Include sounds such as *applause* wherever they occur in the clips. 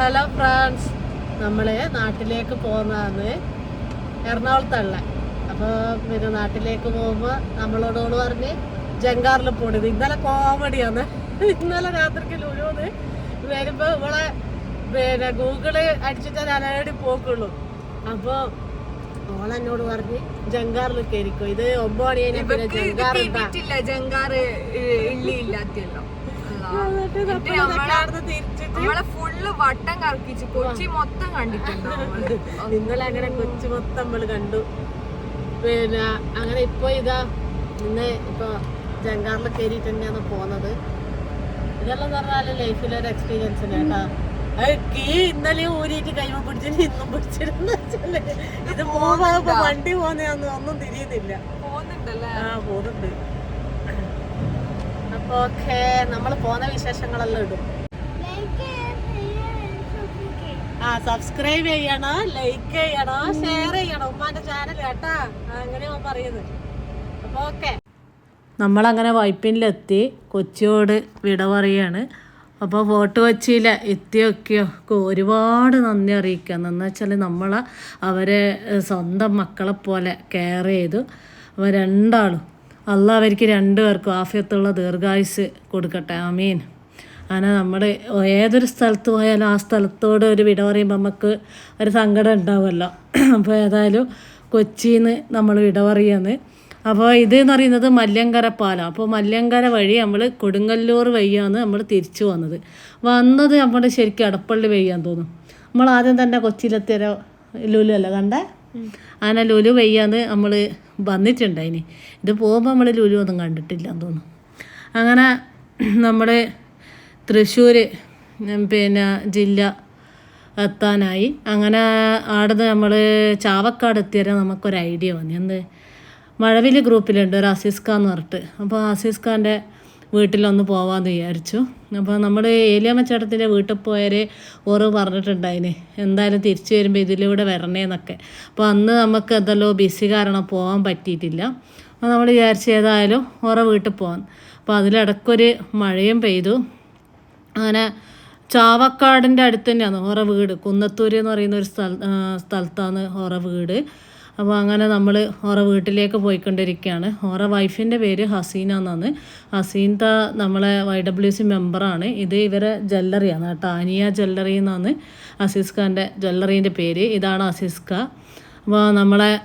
Hello friends. നമ്മൾ നാട്ടിലേക്ക് പോകുന്നതാണ് എറണാകുളത്തല്ല അപ്പോൾ പിന്നെ നാട്ടിലേക്ക് പോകുമ്പോൾ നമ്മളോടോട് പറഞ്ഞ് ജങ്കാറിൽ പോണത് ഇന്നലെ കോമഡിയാണ്. ഇന്നലെ രാത്രിക്ക് ലുലൂന്ന് വരുമ്പോൾ ഇവിടെ പിന്നെ ഗൂഗിൾ അടിച്ചിട്ട് അനേടി പോക്കുള്ളൂ. അപ്പോൾ ഓളെന്നോട് പറഞ്ഞ് ജങ്കാറിൽ കയറിക്കോ. ഇത് ഒമ്പത് മണി കഴിഞ്ഞാൽ പിന്നെ ജങ്കാർ എന്നിട്ട് നമ്മൾ നമ്മളെ- നമ്മളെ വട്ടം കറക്കിച്ച് കൊച്ചി മൊത്തം കണ്ടിട്ടുണ്ടോ *laughs* നിങ്ങൾ ഇന്നലെ അങ്ങനെ കൊച്ചി മൊത്തം നമ്മൾ കണ്ടു. പിന്നെ അങ്ങനെ ഇപ്പൊ ഇതാ ഇന്ന് ഇപ്പൊ ജങ്കാറിൽ കയറിയിട്ട് തന്നെയാണ് പോന്നത്. ഇതെല്ലാം പറഞ്ഞാൽ ലൈഫിലൊരു എക്സ്പീരിയൻസ് കേട്ടാ. കീ ഇന്നലെ ഊരിയിട്ട് കൈമ പിടിച്ചിട്ട് ഇന്നും പിടിച്ചിരുന്നു ഇത് പോകുമ്പോ വണ്ടി പോകുന്നതൊന്നും ഒന്നും തിരിയുന്നില്ല. ആ പോകുന്നുണ്ട്. അപ്പൊ ഓക്കെ നമ്മൾ പോകുന്ന വിശേഷങ്ങളെല്ലാം ഇടും ആ സബ്സ്ക്രൈബ് ചെയ്യണോ ലൈക്ക് ചെയ്യണോ ഷെയർ ചെയ്യണോ. ഉമ്മാന്റെ ചാനൽ കേട്ടാ? അങ്ങനെ പറയുന്നത് അപ്പൊ ഓക്കെ നമ്മളങ്ങനെ വൈപ്പിനിലെത്തി കൊച്ചിയോട് വിട പറയാണ്. അപ്പോൾ ഫോർട്ട് വെച്ചില്ല എത്തിയൊക്കെയോ? ഒരുപാട് നന്ദി അറിയിക്കുക. എന്ന് വെച്ചാൽ നമ്മളെ അവരെ സ്വന്തം മക്കളെ പോലെ കെയർ ചെയ്തു. അപ്പോൾ രണ്ടാളും അല്ല അവർക്ക് രണ്ടുപേർക്കും ആഫിയത്തുള്ള ദീർഘായുസ് കൊടുക്കട്ടെ. ആമീൻ. അങ്ങനെ നമ്മൾ ഏതൊരു സ്ഥലത്ത് പോയാലും ആ സ്ഥലത്തോട് ഒരു വിട പറയുമ്പോൾ നമുക്ക് ഒരു സങ്കടം ഉണ്ടാവുമല്ലോ. അപ്പോൾ ഏതായാലും കൊച്ചിയിൽ നിന്ന് നമ്മൾ വിട പറയുന്നത് അപ്പോൾ ഇത് എന്ന് പറയുന്നത് മല്യങ്കര പാലം. അപ്പോൾ മല്യങ്കര വഴി നമ്മൾ കൊടുങ്ങല്ലൂർ വഴിയാണ് നമ്മൾ തിരിച്ചു വന്നത്. വന്നത് നമ്മൾ ശരിക്കും അടപ്പള്ളി വഴിയാന്ന് തോന്നും നമ്മൾ ആദ്യം തന്നെ കൊച്ചിയിലെത്തിയ ലുലു അല്ല കണ്ടേ? അങ്ങനെ ലുലു വയ്യാന്ന് നമ്മൾ വന്നിട്ടുണ്ടായിനി. ഇത് പോകുമ്പോൾ നമ്മൾ ലുലു ഒന്നും കണ്ടിട്ടില്ല എന്ന് തോന്നുന്നു. അങ്ങനെ നമ്മുടെ തൃശ്ശൂർ പിന്നെ ജില്ല എത്താനായി. അങ്ങനെ ആടുന്ന് നമ്മൾ ചാവക്കാട് എത്തിയാൽ നമുക്കൊരു ഐഡിയ വന്നു. എന്ത്? മഴവിൽ ഗ്രൂപ്പിലുണ്ട് ഒരു അസീസ് ഖാൻ എന്ന് പറഞ്ഞിട്ട്. അപ്പോൾ അസീസ് ഖാന്റെ വീട്ടിലൊന്ന് പോവാമെന്ന് വിചാരിച്ചു. അപ്പോൾ നമ്മൾ ഏലിയാമ്മച്ചേട്ടത്തിന്റെ വീട്ടിൽ പോയാൽ ഓറ് പറഞ്ഞിട്ടുണ്ടായിന്. എന്തായാലും തിരിച്ചു വരുമ്പോൾ ഇതിലൂടെ വരണേന്നൊക്കെ. അപ്പോൾ അന്ന് നമുക്ക് എന്തല്ലോ ബിസി കാരണം പോകാൻ പറ്റിയിട്ടില്ല. അപ്പോൾ നമ്മൾ വിചാരിച്ച് ഏതായാലും ഓറെ വീട്ടിൽ പോകാൻ അപ്പോൾ അതിലിടക്കൊരു മഴയും പെയ്തു. അങ്ങനെ ചാവക്കാടിന്റെ അടുത്ത് തന്നെയാണ് ഓറ വീട്. കുന്നത്തൂര് എന്ന് പറയുന്ന ഒരു സ്ഥല സ്ഥലത്താണ് ഓറ വീട്. അപ്പോൾ അങ്ങനെ നമ്മൾ ഓറ വീട്ടിലേക്ക് പോയിക്കൊണ്ടിരിക്കുകയാണ്. ഓറ വൈഫിന്റെ പേര് ഹസീന എന്നാണ്. ഹസീൻത നമ്മളെ വൈ ഡബ്ല്യു സി മെമ്പറാണ് ഇത് ഇവരെ ജ്വല്ലറിയാണ് കേട്ടോ. ആനിയ ജ്വല്ലറി എന്നാണ് അസീസ് ഖാന്റെ ജ്വല്ലറീന്റെ പേര്. ഇതാണ് അസീസ് ഖാ. അപ്പോൾ നമ്മളെ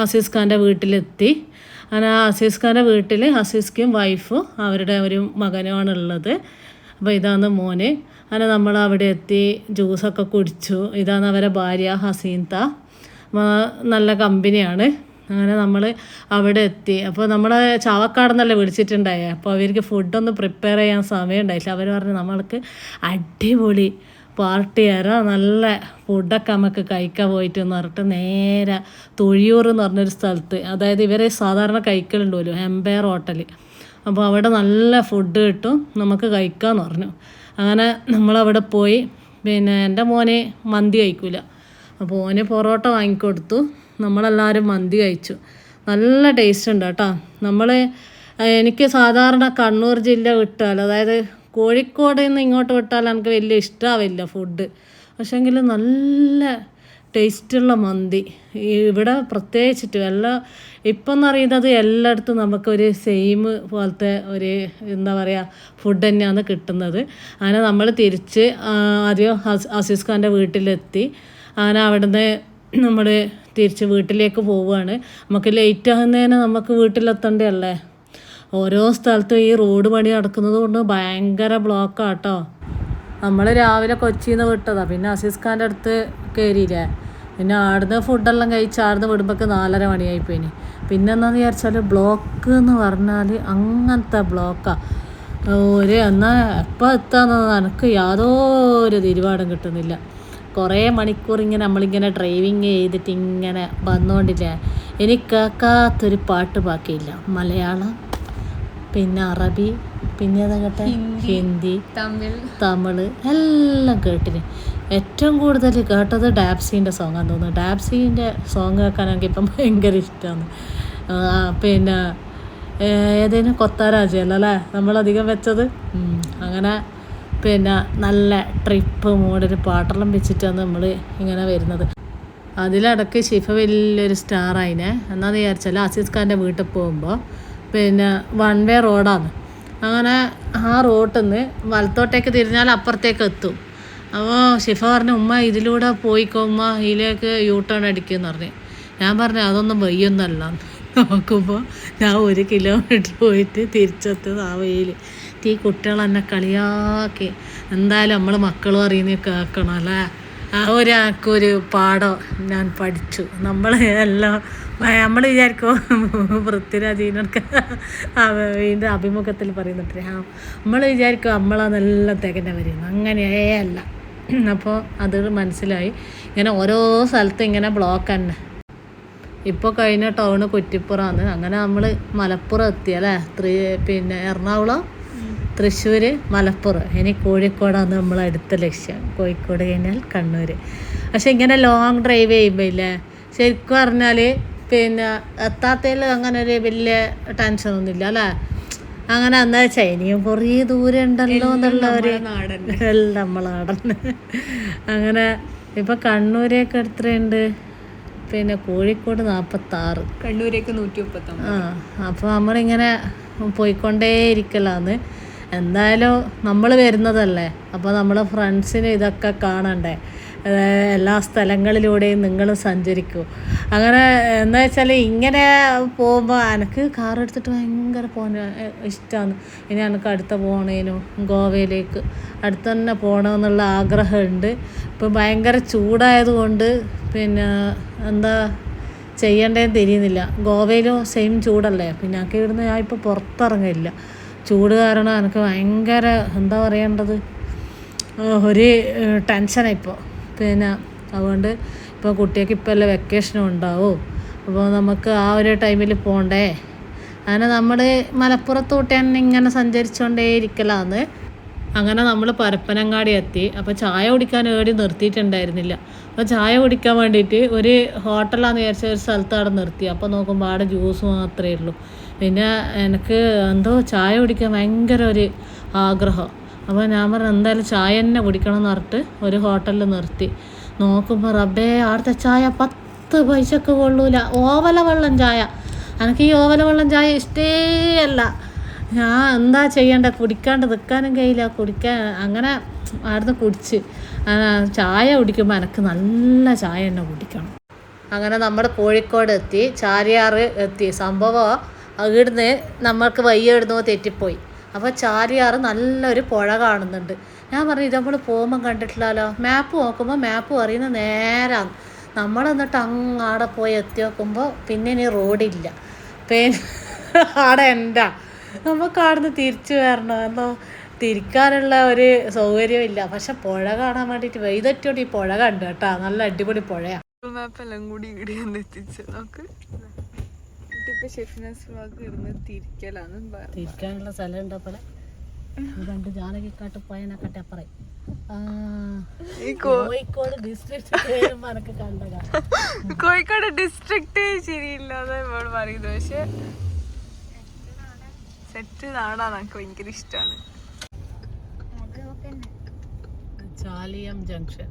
അസീസ് ഖാന്റെ വീട്ടിലെത്തി. അങ്ങനെ അസീസ് ഖാന്റെ വീട്ടിൽ അസീസ്ക്കും വൈഫും അവരുടെ ഒരു മകനുമാണുള്ളത്. ഉള്ളത് അപ്പോൾ ഇതാണ് മോന്. അങ്ങനെ നമ്മൾ അവിടെ എത്തി ജ്യൂസൊക്കെ കുടിച്ചു. ഇതാണ് അവരെ ഭാര്യ ഹസീൻത. നല്ല കമ്പനിയാണ്. അങ്ങനെ നമ്മൾ അവിടെ എത്തി. അപ്പോൾ നമ്മളെ ചാവക്കാടെന്നല്ലേ വിളിച്ചിട്ടുണ്ടായേ? അപ്പോൾ അവർക്ക് ഫുഡൊന്നും പ്രിപ്പയർ ചെയ്യാൻ സമയം ഉണ്ടായില്ല. അവർ പറഞ്ഞു നമ്മൾക്ക് അടിപൊളി പാർട്ടി ആരാ? നല്ല ഫുഡൊക്കെ നമുക്ക് കഴിക്കാൻ പോയിട്ട് എന്ന് പറഞ്ഞിട്ട് നേരെ തൊഴിയൂർ എന്ന് പറഞ്ഞൊരു സ്ഥലത്ത്. അതായത് ഇവരെ സാധാരണ കഴിക്കലുണ്ടല്ലോ എംപയർ ഹോട്ടൽ അപ്പോൾ അവിടെ നല്ല ഫുഡ് കിട്ടും. നമുക്ക് കഴിക്കാമെന്ന് പറഞ്ഞു. അങ്ങനെ നമ്മളവിടെ പോയി. പിന്നെ എന്റെ മോനെ മന്തി കഴിക്കില്ല അപ്പോൾ ഓന് പൊറോട്ട വാങ്ങിക്കൊടുത്തു. നമ്മളെല്ലാവരും മന്തി കഴിച്ചു. നല്ല ടേസ്റ്റ് ഉണ്ട് കേട്ടോ. നമ്മൾ എനിക്ക് സാധാരണ കണ്ണൂർ ജില്ല വിട്ടാൽ അതായത് കോഴിക്കോട് നിന്ന് ഇങ്ങോട്ട് വിട്ടാൽ എനിക്ക് വലിയ ഇഷ്ടമാവില്ല ഫുഡ് പക്ഷേങ്കിൽ നല്ല ടേസ്റ്റുള്ള മന്തി. ഇവിടെ പ്രത്യേകിച്ചിട്ട് എല്ലാ ഇപ്പം എന്ന് പറയുന്നത് എല്ലായിടത്തും നമുക്കൊരു സെയിം പോലത്തെ ഒരു എന്താ പറയുക ഫുഡ് തന്നെയാണ് കിട്ടുന്നത്. അങ്ങനെ നമ്മൾ തിരിച്ച് ആദ്യം അസീസ് ഖാന്റെ വീട്ടിലെത്തി. അങ്ങനെ അവിടുന്ന് നമ്മൾ തിരിച്ച് വീട്ടിലേക്ക് പോവുകയാണ്. നമുക്ക് ലേറ്റ് ആകുന്നതിന് നമുക്ക് വീട്ടിലെത്തേണ്ടതല്ലേ? ഓരോ സ്ഥലത്തും ഈ റോഡ് പണി നടക്കുന്നത് കൊണ്ട് ഭയങ്കര ബ്ലോക്കാട്ടോ നമ്മൾ രാവിലെ കൊച്ചിയിൽ നിന്ന് വിട്ടതാ. പിന്നെ അസീസ് ഖാന്റെ അടുത്ത് കയറിയില്ലേ പിന്നെ ആടുന്ന് ഫുഡെല്ലാം കഴിച്ച് ആടുന്ന് വിടുമ്പോഴേക്ക് നാലര മണിയായി പോയിന് പിന്നെ എന്താന്ന് വിചാരിച്ചാൽ ബ്ലോക്ക് എന്ന് പറഞ്ഞാൽ അങ്ങനത്തെ ബ്ലോക്കാണ് ഒരു എന്നാൽ എപ്പോൾ എത്താന്ന് എനിക്ക് യാതൊരു തിരുവാടും കിട്ടുന്നില്ല. കുറേ മണിക്കൂർ ഇങ്ങനെ നമ്മളിങ്ങനെ ഡ്രൈവിങ് ചെയ്തിട്ട് ഇങ്ങനെ വന്നുകൊണ്ടില്ലേ എനിക്ക് കേൾക്കാത്തൊരു പാട്ട് ബാക്കിയില്ല. മലയാളം പിന്നെ അറബി പിന്നെ അതാ കേട്ടെ ഹിന്ദി തമിഴ്. തമിഴ് എല്ലാം കേട്ടിന്. ഏറ്റവും കൂടുതൽ കേട്ടത് ഡാബ്സീന്റെ സോങ്ങാന്ന് തോന്നുന്നു. ഡാബ്സീന്റെ സോങ് കേൾക്കാൻ എനിക്ക് ഇപ്പം ഭയങ്കര ഇഷ്ടമാണ് പിന്നെ ഏതേനും? കൊത്താരാജയല്ല അല്ലേ? നമ്മളധികം വെച്ചത്. അങ്ങനെ പിന്നെ നല്ല ട്രിപ്പ് മൂടൊരു പാട്ടെല്ലാം വെച്ചിട്ടാണ് നമ്മൾ ഇങ്ങനെ വരുന്നത്. അതിലിടക്ക് ഷിഫ വലിയൊരു സ്റ്റാർ ആയിനെ. എന്നാന്ന് വിചാരിച്ചാൽ അസീസ് ഖാന്റെ വീട്ടിൽ പോകുമ്പോൾ പിന്നെ വൺ വേ റോഡാണ് അങ്ങനെ ആ റോട്ടിൽ നിന്ന് വലത്തോട്ടേക്ക് തിരിഞ്ഞാൽ അപ്പുറത്തേക്ക് എത്തും. അപ്പോൾ ഷിഫ പറഞ്ഞു ഉമ്മ ഇതിലൂടെ പോയിക്കോ ഉമ്മ ഇതിലേക്ക് യൂ ടേൺ അടിക്കുമെന്ന് പറഞ്ഞു. ഞാൻ പറഞ്ഞു അതൊന്നും വയ്യൊന്നല്ല. നോക്കുമ്പോൾ ഞാൻ ഒരു കിലോമീറ്റർ പോയിട്ട് തിരിച്ചെത്തുന്നത് ആ വെയിൽ ഈ കുട്ടികൾ എന്നെ കളിയാക്കി. എന്തായാലും നമ്മൾ മക്കളും അറിയുന്ന കേൾക്കണം അല്ലേ? ആ ഒരാൾക്കൊരു പാഠം ഞാൻ പഠിച്ചു. നമ്മൾ എല്ലാം നമ്മൾ വിചാരിക്കും *laughs* പൃഥ്വിരാജീനൊക്കെ ഇതിന്റെ അഭിമുഖത്തിൽ പറയുന്നുണ്ട് നമ്മൾ വിചാരിക്കും നമ്മളതെല്ലാം തികഞ്ഞ വരുന്നു അങ്ങനെയേ അല്ല. *clears throat* അപ്പോൾ അത് മനസ്സിലായി. ഇങ്ങനെ ഓരോ സ്ഥലത്തും ഇങ്ങനെ ബ്ലോക്ക് തന്നെ ഇപ്പോൾ കഴിഞ്ഞ ടൗണ് കുറ്റിപ്പുറമാണ് അങ്ങനെ നമ്മൾ മലപ്പുറം എത്തി അല്ലേ? ത്രീ പിന്നെ എറണാകുളം തൃശ്ശൂർ മലപ്പുറം. ഇനി കോഴിക്കോടാണ് നമ്മൾ അടുത്ത ലക്ഷ്യം. കോഴിക്കോട് കഴിഞ്ഞാൽ കണ്ണൂർ പക്ഷെ ഇങ്ങനെ ലോങ് ഡ്രൈവ് ചെയ്യുമ്പോൾ ഇല്ലേ? ശരിക്കും പറഞ്ഞാൽ പിന്നെ എത്താത്തതിൽ അങ്ങനെ ഒരു വലിയ ടെൻഷനൊന്നുമില്ല അല്ലേ? അങ്ങനെ എന്താ വെച്ചാൽ ഇനിയും കുറേ ദൂരം ഉണ്ടല്ലോ എന്നുള്ള ഒരു എല്ലാം നമ്മളാടന്ന് അങ്ങനെ ഇപ്പം കണ്ണൂരേക്ക് എത്രയുണ്ട്? പിന്നെ കോഴിക്കോട് നാൽപ്പത്തി ആറ് കണ്ണൂരേക്ക് നൂറ്റി മുപ്പത്തി ആ അപ്പോൾ നമ്മളിങ്ങനെ പോയിക്കൊണ്ടേ ഇരിക്കലാന്ന് എന്തായാലും നമ്മൾ വരുന്നതല്ലേ? അപ്പോൾ നമ്മൾ ഫ്രണ്ട്സിന് ഇതൊക്കെ കാണണ്ടേ? എല്ലാ സ്ഥലങ്ങളിലൂടെയും നിങ്ങൾ സഞ്ചരിക്കൂ. അങ്ങനെ എന്താ വെച്ചാൽ ഇങ്ങനെ പോകുമ്പോൾ എനിക്ക് കാർ എടുത്തിട്ട് ഭയങ്കര പോകാൻ ഇഷ്ടമാണ് ഇനി എനിക്ക് അടുത്ത പോകണേനു ഗോവയിലേക്ക്. അടുത്ത് തന്നെ പോകണമെന്നുള്ള ആഗ്രഹമുണ്ട് ഇപ്പോൾ ഭയങ്കര ചൂടായതുകൊണ്ട് പിന്നെ എന്താ ചെയ്യേണ്ടതെന്ന് തിരിയുന്നില്ല. ഗോവയിലും സെയിം ചൂടല്ലേ? പിന്നെ ഞങ്ങൾക്ക് ഇവിടുന്ന് ഞാൻ ഇപ്പോൾ പുറത്തിറങ്ങില്ല ചൂട് കാരണം എനിക്ക് ഭയങ്കര എന്താ പറയേണ്ടത്? ഒരു ടെൻഷനാണ് ഇപ്പോൾ പിന്നെ അതുകൊണ്ട് ഇപ്പോൾ കുട്ടികൾക്ക് ഇപ്പോൾ അല്ലേ വെക്കേഷനും ഉണ്ടാവും. അപ്പോൾ നമുക്ക് ആ ഒരു ടൈമിൽ പോകണ്ടേ അങ്ങനെ നമ്മൾ മലപ്പുറത്തോട്ട് ഇങ്ങനെ സഞ്ചരിച്ചുകൊണ്ടേ ഇരിക്കലാന്ന് അങ്ങനെ നമ്മൾ പരപ്പനങ്ങാടി എത്തി. അപ്പോൾ ചായ കുടിക്കാൻ ഏടി നിർത്തിയിട്ടുണ്ടായിരുന്നില്ല. അപ്പോൾ ചായ കുടിക്കാൻ വേണ്ടിയിട്ട് ഒരു ഹോട്ടലാണെന്ന് വിചാരിച്ച ഒരു സ്ഥലത്ത് അവിടെ നിർത്തി. അപ്പോൾ നോക്കുമ്പോൾ അവിടെ ജ്യൂസ് മാത്രമേ ഉള്ളൂ. പിന്നെ എനിക്ക് എന്തോ ചായ കുടിക്കാൻ ഭയങ്കര ഒരു ആഗ്രഹം. അപ്പോൾ ഞാൻ പറഞ്ഞു എന്തായാലും ചായ തന്നെ കുടിക്കണം എന്ന് പറഞ്ഞിട്ട് ഒരു ഹോട്ടലിൽ നിർത്തി. നോക്കുമ്പോൾ റബ്ബേ അവിടുത്തെ ചായ പത്ത് പൈസക്ക് കൊള്ളൂല. ഓവല വെള്ളം ചായ. എനിക്ക് ഈ ഓവല വെള്ളം ചായ ഇഷ്ടേ അല്ല. ഞാൻ എന്താ ചെയ്യണ്ട? കുടിക്കാണ്ട് നിൽക്കാനും കഴിയില്ല. കുടിക്കാൻ അങ്ങനെ അവിടുന്ന് കുടിച്ച്. ചായ കുടിക്കുമ്പോൾ എനിക്ക് നല്ല ചായ തന്നെ കുടിക്കണം. അങ്ങനെ നമ്മുടെ കോഴിക്കോട് എത്തി ചാരിയാറ് എത്തി. സംഭവം അവിടുന്ന് നമ്മൾക്ക് വയ്യ ഇടുന്നോ തെറ്റിപ്പോയി. അപ്പോൾ ചാരിയാറ് നല്ലൊരു പുഴ കാണുന്നുണ്ട്. ഞാൻ പറഞ്ഞു ഇത് നമ്മൾ പോകുമ്പോൾ കണ്ടിട്ടില്ലല്ലോ. മാപ്പ് നോക്കുമ്പോൾ മാപ്പ് അറിയുന്ന നേരാണ് നമ്മൾ എന്നിട്ട് അങ്ങാടെ പോയി എത്തി നോക്കുമ്പോൾ പിന്നെ ഇനി റോഡില്ല പിന്നെ ആടെ എന്താ? നമുക്ക് അവിടുന്ന് തിരിച്ചു വരണം? എന്തോ തിരിക്കാനുള്ള ഒരു സൗകര്യമില്ല പക്ഷെ പുഴ കാണാൻ വേണ്ടിയിട്ട് വൈദറ്റോട് ഈ പുഴ കണ്ടു കേട്ടോ. നല്ല അടിപൊളി പുഴയാണ് മാപ്പ് എല്ലാം കൂടി ഇവിടെ എത്തിച്ച് നോക്ക്. ഇപ്പൊ ഷെഫിനസ് വ്ളോഗ് ഇടുന്ന് തിരിക്കലാന്ന് പറഞ്ഞു തിരിക്കാനുള്ള സ്ഥലം ഉണ്ടോ പോലെ? രണ്ട് ജാനകിക്കാട്ട് പോയനക്കട്ടെ അപ്പറേ കോഴിക്കോട് ഡിസ്ട്രിക്ട് കോഴിക്കോട് ശരിയില്ലാതെ ഇവൾ പറയുന്നത്. പക്ഷെ സെറ്റ് നാടാണ് എനിക്ക് ഭയങ്കര ഇഷ്ടമാണ് ചാലിയം ജംഗ്ഷൻ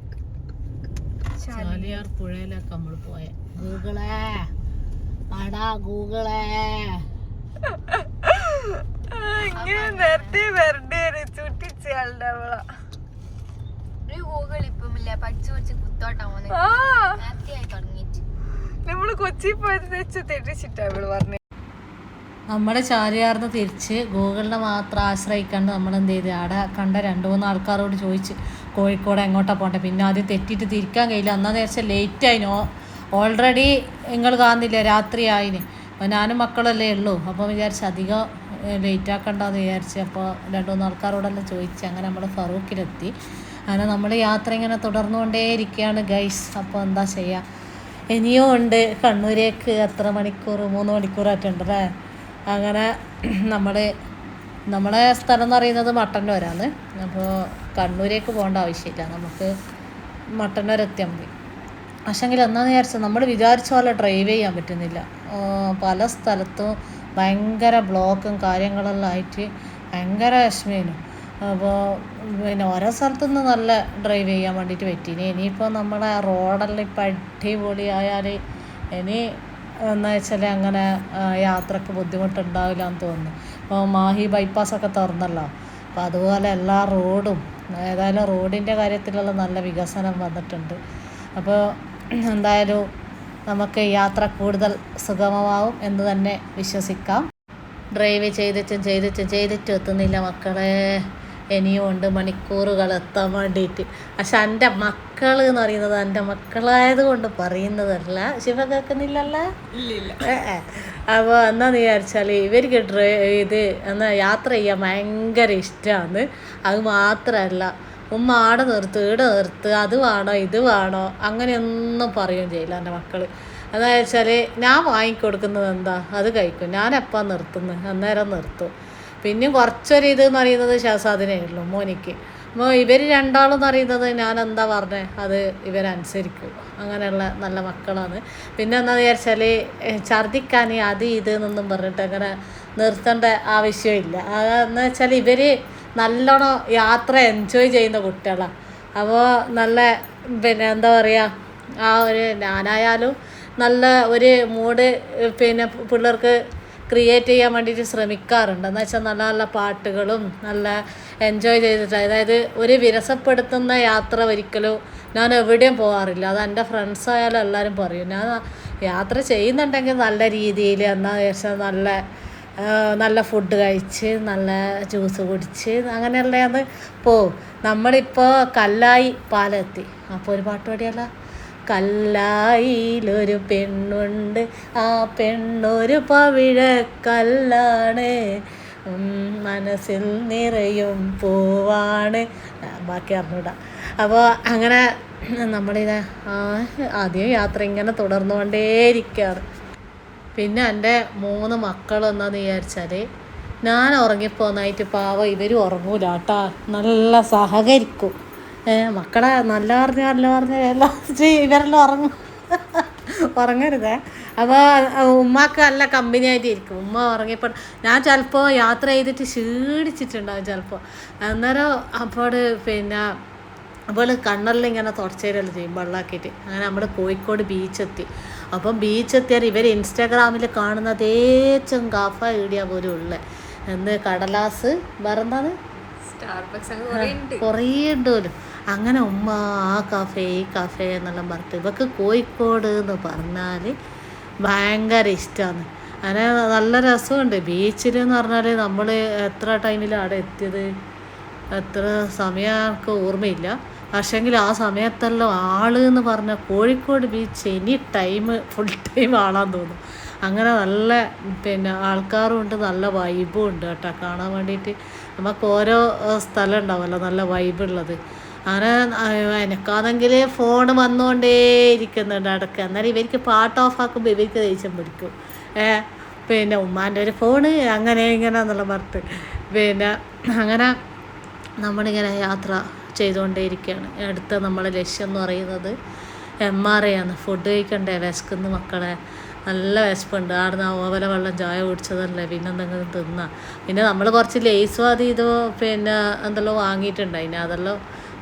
ചാലിയാർ പുഴയിലൊക്കെ നമ്മൾ പോയ. ഗൂഗിളേ. അടാ ഗൂഗിളേ. ഇങ്ങനെ വെറുതെ ഗൂഗിൾ പഠിച്ചു പഠിച്ച് കുത്തോട്ടാ മോനെ. ആ. നേരത്തെയായി തുടങ്ങിയിട്ട്. നമ്മൾ കൊച്ചി പോയത് വെച്ച് തെറ്റിച്ചിട്ടാ ഇവൾ പറഞ്ഞു. നമ്മൾ ചാലിയാർന്ന് തിരിച്ച് ഗൂഗിളിനെ മാത്രം ആശ്രയിക്കാണ്ട് നമ്മൾ എന്ത് ചെയ്ത്? അവിടെ കണ്ട രണ്ട് മൂന്ന് ആൾക്കാരോട് ചോദിച്ച് കോഴിക്കോട് എങ്ങോട്ടാ പോകണ്ടേ പിന്നെ ആദ്യം തെറ്റിയിട്ട് തിരിക്കാൻ കഴിയില്ല. അന്നാ നേരത്തെ ലേറ്റ് ആയിനോ ഓൾറെഡി നിങ്ങൾ കാണുന്നില്ല? രാത്രി ആയിന് അപ്പോൾ ഞാനും മക്കളല്ലേ ഉള്ളൂ. അപ്പോൾ വിചാരിച്ച് അധികം ലേറ്റ് ആക്കണ്ടെന്ന് വിചാരിച്ച് അപ്പോൾ രണ്ട് മൂന്ന് ആൾക്കാരോടെല്ലാം ചോദിച്ച് അങ്ങനെ നമ്മൾ ഫറൂഖിലെത്തി. അങ്ങനെ നമ്മൾ യാത്ര ഇങ്ങനെ തുടർന്നുകൊണ്ടേ ഇരിക്കുകയാണ് ഗൈസ് അപ്പോൾ എന്താ ചെയ്യുക ഇനിയും ഉണ്ട്. കണ്ണൂരേക്ക് എത്ര മണിക്കൂർ മൂന്ന് മണിക്കൂറായിട്ടുണ്ട് അല്ലേ? അങ്ങനെ നമ്മൾ നമ്മളെ സ്ഥലം എന്ന് പറയുന്നത് മട്ടന്നൂരാണ്. അപ്പോൾ കണ്ണൂരേക്ക് പോകേണ്ട ആവശ്യമില്ല. നമുക്ക് മട്ടന്നൂരെത്തിയാൽ മതി. പക്ഷെങ്കിൽ എന്താണെന്ന് വിചാരിച്ചാൽ നമ്മൾ വിചാരിച്ച പോലെ ഡ്രൈവ് ചെയ്യാൻ പറ്റുന്നില്ല. പല സ്ഥലത്തും ഭയങ്കര ബ്ലോക്കും കാര്യങ്ങളെല്ലാം ആയിട്ട് ഭയങ്കര വിഷമേനു. അപ്പോൾ പിന്നെ ഓരോ സ്ഥലത്തുനിന്ന് നല്ല ഡ്രൈവ് ചെയ്യാൻ വേണ്ടിയിട്ട് പറ്റീനി ഇനിയിപ്പോൾ നമ്മളെ റോഡെല്ലാം ഇപ്പം അടിപൊളിയായാൽ ഇനി എന്താ വെച്ചാൽ അങ്ങനെ യാത്രയ്ക്ക് ബുദ്ധിമുട്ടുണ്ടാവില്ല എന്ന് തോന്നുന്നു. ഇപ്പോൾ മാഹി ബൈപ്പാസൊക്കെ തുറന്നല്ലോ. അപ്പോൾ അതുപോലെ എല്ലാ റോഡും ഏതായാലും റോഡിന്റെ കാര്യത്തിലുള്ള നല്ല വികസനം വന്നിട്ടുണ്ട്. അപ്പോൾ എന്തായാലും നമുക്ക് യാത്ര കൂടുതൽ സുഗമമാവും എന്ന് തന്നെ വിശ്വസിക്കാം. ഡ്രൈവ് ചെയ്തിട്ടും ചെയ്തിട്ടും ചെയ്തിട്ടും എത്തുന്നില്ല മക്കളെ. ഇനിയും ഉണ്ട് മണിക്കൂറുകൾ എത്താൻ വേണ്ടിയിട്ട്. പക്ഷെ എന്റെ മക്കൾ എന്ന് പറയുന്നത് എന്റെ മക്കളായത് കൊണ്ട് പറയുന്നതല്ല. ശിവ കേൾക്കുന്നില്ലല്ലോ? അപ്പോൾ എന്നാന്ന് വിചാരിച്ചാൽ ഇവർക്ക് ഡ്രൈ ഇത് എന്നാ യാത്ര ചെയ്യാൻ ഭയങ്കര ഇഷ്ടമാണ് അത് മാത്രമല്ല ഉമ്മ ആടെ നിർത്ത് ഈടെ നിർത്ത് അത് വേണോ ഇത് വേണോ അങ്ങനെയൊന്നും പറയുകയും ചെയ്യില്ല എന്റെ മക്കൾ എന്താ വെച്ചാൽ ഞാൻ വാങ്ങിക്കൊടുക്കുന്നത് എന്താ? അത് കഴിക്കും. ഞാൻ എപ്പോൾ നിർത്തുന്നത് അന്നേരം നിർത്തും. പിന്നെ കുറച്ചൊരു ഇത് എന്ന് പറയുന്നത് ശാസാദിനേ ഉള്ളൂ മോനിക്ക്. അപ്പോൾ ഇവർ രണ്ടാളും അറിയുന്നത് ഞാൻ എന്താ പറഞ്ഞത് അത് ഇവരനുസരിക്കും. അങ്ങനെയുള്ള നല്ല മക്കളാണ്. പിന്നെ എന്താണെന്ന് വിചാരിച്ചാൽ ഛർദിക്കാൻ അത് ഇത് എന്നൊന്നും പറഞ്ഞിട്ട് അങ്ങനെ നിർത്തേണ്ട ആവശ്യമില്ല. അതെന്ന് വെച്ചാൽ ഇവർ നല്ലോണം യാത്ര എൻജോയ് ചെയ്യുന്ന കുട്ടികളാണ് അപ്പോൾ നല്ല പിന്നെ എന്താ പറയുക ആ ഒരു ഞാനായാലും നല്ല ഒരു മൂഡ് പിന്നെ പിള്ളേർക്ക് ക്രിയേറ്റ് ചെയ്യാൻ വേണ്ടിയിട്ട് ശ്രമിക്കാറുണ്ട്. എന്ന് വെച്ചാൽ നല്ല നല്ല പാട്ടുകളും നല്ല എൻജോയ് ചെയ്തിട്ട് അതായത് ഒരു വിരസപ്പെടുത്തുന്ന യാത്ര ഒരിക്കലും ഞാൻ എവിടെയും പോകാറില്ല അത് എന്റെ ഫ്രണ്ട്സ് ആയാലും എല്ലാവരും പറയും ഞാൻ യാത്ര ചെയ്യുന്നുണ്ടെങ്കിൽ നല്ല രീതിയിൽ എന്നാൽ വെച്ചാൽ നല്ല നല്ല ഫുഡ് കഴിച്ച് നല്ല ജ്യൂസ് കുടിച്ച് അങ്ങനെയുള്ളതാണ് പോവും. നമ്മളിപ്പോൾ കല്ലായി പാലെത്തി. അപ്പോൾ ഒരു പാട്ട് പാടിയല്ല കല്ലായിലൊരു പെണ്ണുണ്ട്. ആ പെണ്ണൊരു പവിഴക്കല്ലാണ്. കല്ലാണ് മനസ്സിൽ നിറയും പൂവാണ്. ബാക്കി അറിഞ്ഞൂടാ. അപ്പോൾ അങ്ങനെ നമ്മളിത് ആദ്യം യാത്ര ഇങ്ങനെ തുടർന്നുകൊണ്ടേയിരിക്കുകയാണ് പിന്നെ എന്റെ മൂന്ന് മക്കൾ എന്താന്ന് വിചാരിച്ചാൽ ഞാൻ ഉറങ്ങിപ്പോന്നായിട്ട് പാവം ഇവരും ഉറങ്ങൂല കേട്ടാ. നല്ല സഹകരിക്കും. മക്കളെ നല്ല പറഞ്ഞ നല്ല പറഞ്ഞ എല്ലാം ഇവരെല്ലാം ഉറങ്ങും. ഉറങ്ങരുതേ. അപ്പോൾ ഉമ്മാക്ക് നല്ല കമ്പനി ആയിട്ട് ഇരിക്കും ഉമ്മ ഉറങ്ങിയപ്പോൾ ഞാൻ ചിലപ്പോൾ യാത്ര ചെയ്തിട്ട് ക്ഷീണിച്ചിട്ടുണ്ടാവും ചിലപ്പോൾ അന്നേരം അപ്പോൾ പിന്നെ അപ്പോൾ കണ്ണെല്ലാം ഇങ്ങനെ തുടച്ചേരല്ലോ ചെയ്യും വെള്ളമാക്കിയിട്ട് അങ്ങനെ നമ്മൾ കോഴിക്കോട് ബീച്ചെത്തി അപ്പം ബീച്ചെത്തിയാൽ ഇവർ ഇൻസ്റ്റാഗ്രാമിൽ കാണുന്ന തേച്ചും കാഫ ഈടിയ പോലും ഉള്ള. എന്ന് കടലാസ് വേറെന്താണ്? കുറേ ഉണ്ട്. കുറേ ഉണ്ട് പോലും. അങ്ങനെ ഉമ്മ ആ കഫേ ഈ കഫേ എന്നെല്ലാം പറഞ്ഞിട്ട് ഇവക്ക് കോഴിക്കോട് എന്ന് പറഞ്ഞാൽ ഭയങ്കര ഇഷ്ടമാണ് അങ്ങനെ നല്ല രസമുണ്ട്. ബീച്ചിൽ എന്ന് പറഞ്ഞാൽ നമ്മൾ എത്ര ടൈമിലാണ് അവിടെ എത്തിയത്? എത്ര സമയം എനിക്ക് ഓർമ്മയില്ല. പക്ഷേങ്കിൽ ആ സമയത്തെല്ലാം ആൾ എന്ന് പറഞ്ഞാൽ Kozhikode beach any time full time ആളാന്ന് തോന്നും അങ്ങനെ നല്ല പിന്നെ ആൾക്കാരും ഉണ്ട് നല്ല വൈബും ഉണ്ട് കേട്ടോ. കാണാൻ വേണ്ടിയിട്ട് നമുക്ക് ഓരോ സ്ഥലം ഉണ്ടാവുമല്ലോ നല്ല വൈബുള്ളത് അങ്ങനെ എനിക്കാണെങ്കിൽ ഫോൺ വന്നുകൊണ്ടേ ഇരിക്കുന്നുണ്ട് അടക്കം. അന്നേരം ഇവർക്ക് പാട്ട് ഓഫ് ആക്കുമ്പോൾ ഇവർക്ക് ദേഷ്യം പിടിക്കും. ഏ പിന്നെ ഉമ്മാന്റെ ഒരു ഫോണ് അങ്ങനെ ഇങ്ങനെ എന്നുള്ള പറഞ്ഞിട്ട്. പിന്നെ അങ്ങനെ നമ്മളിങ്ങനെ യാത്ര ചെയ്തുകൊണ്ടേയിരിക്കുകയാണ്. അടുത്ത നമ്മളെ ലക്ഷ്യം എന്ന് പറയുന്നത് എം ആർ ഐ ആണ്. ഫുഡ് കഴിക്കണ്ടേ? വിശക്കുന്ന മക്കളെ. നല്ല വിശപ്പുണ്ട്. ആടുന്ന ഓവല വെള്ളം ചായ കുടിച്ചതല്ലേ? പിന്നെ എന്തെങ്കിലും തിന്നാം. പിന്നെ നമ്മൾ കുറച്ച് ലേസ് അത് ഇതോ പിന്നെ എന്തെല്ലോ വാങ്ങിയിട്ടുണ്ടായിന് അതെല്ലാം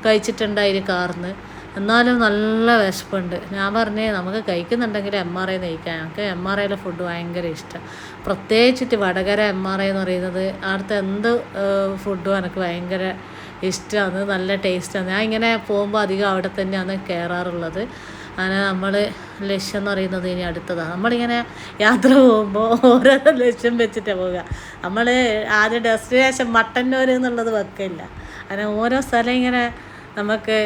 കഴിച്ചിട്ടുണ്ടായിന് കാർന്ന്. എന്നാലും നല്ല വിശപ്പുണ്ട്. ഞാൻ പറഞ്ഞേ നമുക്ക് കഴിക്കുന്നുണ്ടെങ്കിൽ എം ആർ ഐ നയിക്കാം ഞങ്ങൾക്ക് എം ആർ ഐയിലെ ഫുഡ് ഭയങ്കര ഇഷ്ടം. പ്രത്യേകിച്ചിട്ട് വടകര എം ആർ ഐ എന്ന് പറയുന്നത് അവിടുത്തെ എന്ത് ഫുഡും എനിക്ക് ഭയങ്കര ഇഷ്ടമാണ് നല്ല ടേസ്റ്റാണ്. ഞാൻ ഇങ്ങനെ പോകുമ്പോൾ അധികം അവിടെ തന്നെയാണ് കയറാറുള്ളത് അങ്ങനെ നമ്മൾ ലക്ഷ്യം എന്ന് പറയുന്നത് ഇനി അടുത്തതാണ് നമ്മളിങ്ങനെ യാത്ര പോകുമ്പോൾ ഓരോ ലക്ഷ്യം വെച്ചിട്ടാണ് പോവുക. നമ്മൾ ആദ്യം ഡെസ്റ്റിനേഷൻ മട്ടന്നൂർ എന്നുള്ളത് വെക്കില്ല അങ്ങനെ ഓരോ സ്ഥലം ഇങ്ങനെ നമുക്ക്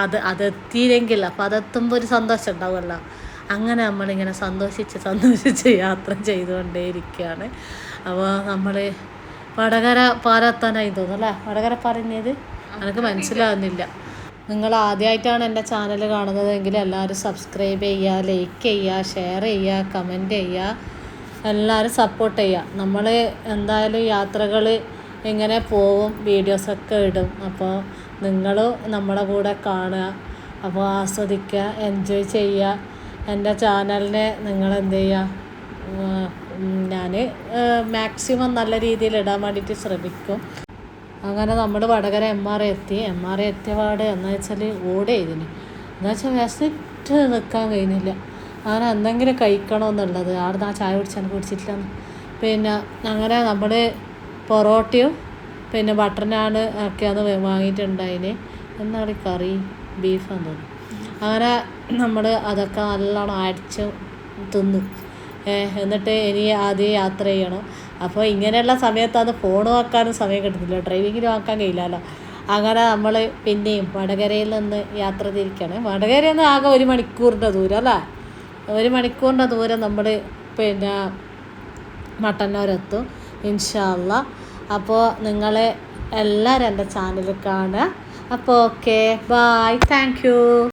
അത് അതെത്തിയില്ലെങ്കിൽ അപ്പോൾ അതെത്തുമ്പോൾ ഒരു സന്തോഷം ഉണ്ടാവുമല്ലോ. അങ്ങനെ നമ്മളിങ്ങനെ സന്തോഷിച്ച് സന്തോഷിച്ച് യാത്ര ചെയ്തുകൊണ്ടേയിരിക്കുകയാണ്. അപ്പോൾ നമ്മൾ വടകര പാലെത്താനായി തോന്നുന്നു അല്ലേ? വടകര പറഞ്ഞത് എനിക്ക് മനസ്സിലാകുന്നില്ല നിങ്ങൾ ആദ്യമായിട്ടാണ് എന്റെ ചാനൽ കാണുന്നതെങ്കിൽ എല്ലാവരും സബ്സ്ക്രൈബ് ചെയ്യുക ലൈക്ക് ചെയ്യുക ഷെയർ ചെയ്യുക കമന്റ് ചെയ്യുക എല്ലാവരും സപ്പോർട്ട് ചെയ്യുക. നമ്മൾ എന്തായാലും യാത്രകൾ ഇങ്ങനെ പോവും വീഡിയോസൊക്കെ ഇടും. അപ്പോൾ നിങ്ങളും നമ്മളെ കൂടെ കാണുക അപ്പോൾ ആസ്വദിക്കുക എൻജോയ് ചെയ്യുക. എന്റെ ചാനലിനെ നിങ്ങൾ എന്ത് ചെയ്യുക? ഞാൻ മാക്സിമം നല്ല രീതിയിൽ ഇടാൻ വേണ്ടിയിട്ട് ശ്രമിക്കും. അങ്ങനെ നമ്മൾ വടകര എം ആർ എത്തി. എം ആർ എത്തിയ പാട് എന്ന് വെച്ചാൽ ഓടേ ഇതിന് എന്ന് വെച്ചാൽ വിശന്നിട്ട് നിൽക്കാൻ കഴിയുന്നില്ല അങ്ങനെ എന്തെങ്കിലും കഴിക്കണമെന്നുള്ളത് ആടുന്ന് ആ ചായ കുടിച്ചാൽ കുടിച്ചിട്ടില്ലെന്ന്. പിന്നെ അങ്ങനെ നമ്മൾ പൊറോട്ടയും പിന്നെ ബട്ടർ നാൻ ഒക്കെയാണ് വാങ്ങിയിട്ടുണ്ടായിന്. എന്താണ് കറി? ബീഫാന്ന് തോന്നുന്നു അങ്ങനെ നമ്മൾ അതൊക്കെ നല്ലോണം അടിച്ച് തിന്നു. എന്നിട്ട് ഇനി ആദ്യം യാത്ര ചെയ്യണം. അപ്പോൾ ഇങ്ങനെയുള്ള സമയത്ത് അത് ഫോൺ നോക്കാനും സമയം കിട്ടുന്നില്ല ഡ്രൈവിങ്ങിന് നോക്കാൻ കഴിയില്ലല്ലോ. അങ്ങനെ നമ്മൾ പിന്നെയും വടകരയിൽ നിന്ന് യാത്ര തിരിക്കുകയാണ് വടകരയിൽ നിന്ന് ആകെ ഒരു മണിക്കൂറിന്റെ ദൂരം അല്ലേ? ഒരു മണിക്കൂറിന്റെ ദൂരം നമ്മൾ പിന്നെ മട്ടന്നൂരെത്തും ഇൻഷാല്ല അപ്പോൾ നിങ്ങൾ എല്ലാവരും എന്റെ ചാനൽ കാണുക. അപ്പോൾ ഓക്കെ ബായ് താങ്ക്